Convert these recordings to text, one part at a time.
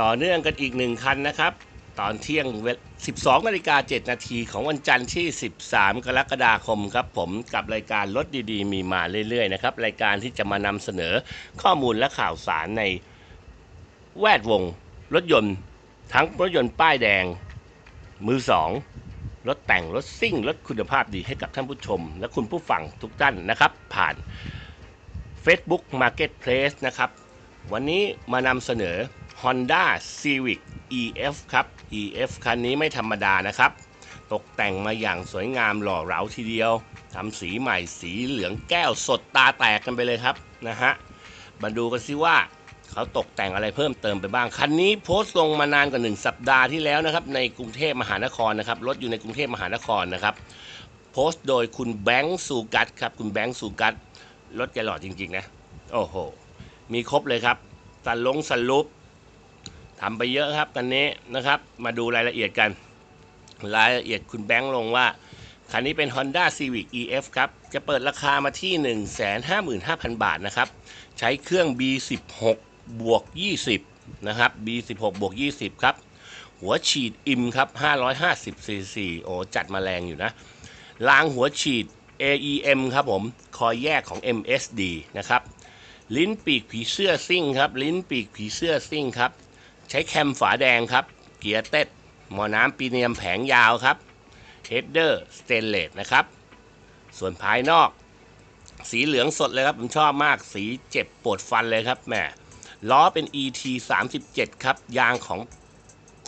ต่อเนื่องกันอีกหนึ่งคันนะครับ ตอนเที่ยงเวล12นาฬิกา7นาทีของวันจันทร์ที่ 13 กรกฎาคมครับผมกับรายการรถดีๆ มีมาเรื่อยๆนะครับรายการที่จะมานำเสนอข้อมูลและข่าวสารในแวดวง รถยนต์ ทั้งรถยนต์ป้ายแดง มือสองรถแต่งรถซิ่งรถคุณภาพดีให้กับท่านผู้ชม และคุณผู้ฟังทุกท่านนะครับ ผ่าน Facebook Marketplace นะครับ วันนี้มานำเสนอ Honda Civic EF ครับ EF คันนี้ไม่ธรรมดานะครับ ตกแต่งมาอย่างสวยงามหล่อเหลาทีเดียวทำสีใหม่สีเหลืองแก้วสดตาแตกกันไปเลยครับนะฮะ มาดูกันซิว่าเขาตกแต่งอะไรเพิ่มเติมไปบ้าง คันนี้โพสต์ลงมานานกว่า 1 สัปดาห์ที่แล้วนะครับ ในกรุงเทพมหานครนะครับ รถอยู่ในกรุงเทพมหานครนะครับ โพสต์โดยคุณแบงค์สุกัตครับ คุณแบงค์สุกัตรถแกหล่อจริง ๆ นะ โอ้โห มีครบเลยครับสันลงสันลุป ทำไปเยอะครับกันนี้นะครับ มาดูรายละเอียดกัน รายละเอียดคุณแบงค์ลงว่า คันนี้เป็น Honda Civic EF ครับ จะเปิดราคามาที่ 155,000 บาทนะครับ ใช้เครื่อง B16 บวก 20 นะครับ B16 บวก 20 ครับ หัวฉีดอิมครับ550 cc โอ้จัดมาแรงอยู่นะรางหัวฉีด AEM ครับผม คอยแยกของ MSD นะครับ ลิ้นปีกผีเสื้อซิ่งครับ ลิ้นปีกผีเสื้อซิ่งครับ ใช้แคมฝาแดงครับ เกียร์เต็ดหมอน้ำปีเนียมแผงยาวครับเฮดเดอร์สเตนเลสนะครับ ส่วนภายนอก สีเหลืองสดเลยครับ ผมชอบมากสีเจ็บปวดฟันเลยครับแหมล้อเป็น ET 37ครับ ยางของ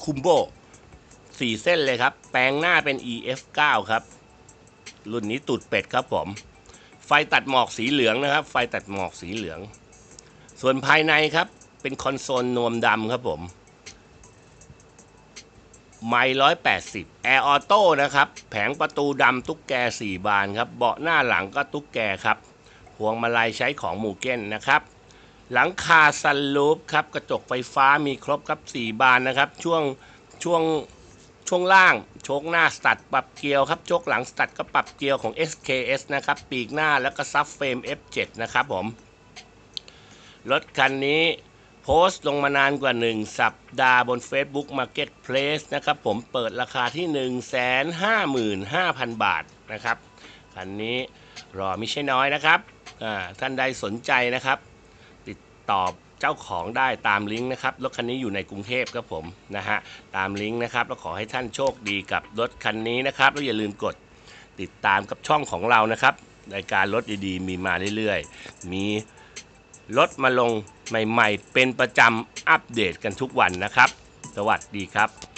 คุมโบสี่เส้นเลยครับ แปลงหน้าเป็น EF 9 ครับ รุ่นนี้ตูดเป็ดครับผม ไฟตัดหมอกสีเหลืองนะครับ ไฟตัดหมอกสีเหลือง ส่วนภายในครับ เป็นคอนโซลนวมดำครับผมไมล์ร้อยแปดสิบแอร์ออโต้นะครับ แผงประตูดำตุ๊กแกสี่บานครับ เบาะหน้าหลังก็ตุ๊กแกครับพวงมาลัยใช้ของมูเก้นนะครับ หลังคาซันลูปครับ กระจกไฟฟ้ามีครบครับสี่บานนะครับ ช่วงช่วงช่วงล่าง โชคหน้าสตัดปรับเกลียวครับ โชคหลังสตัดก็ปรับเกลียวของ SKS นะครับ ปีกหน้าแล้วก็ซับเฟรม F7 นะครับผม รถคันนี้ พสต์ลงมานานกว่า 1 สัปดาห์บน Facebook Marketplace นะครับ ผมเปิดราคาที่ 155,000 บาทนะครับ คันนี้รอไม่ใช่น้อยนะครับท่านใดสนใจนะครับ ติดต่อเจ้าของได้ตามลิงก์นะครับ รถคันนี้อยู่ในกรุงเทพครับผมนะฮะตามลิงก์นะครับ แล้วขอให้ท่านโชคดีกับรถคันนี้นะครับ แล้วอย่าลืมกดติดตามกับช่องของเรานะครับรายการรถดีๆ มีมาเรื่อยๆ มีรถมาลง ใหม่ๆ เป็นประจำอัปเดตกันทุกวันนะครับ สวัสดีครับ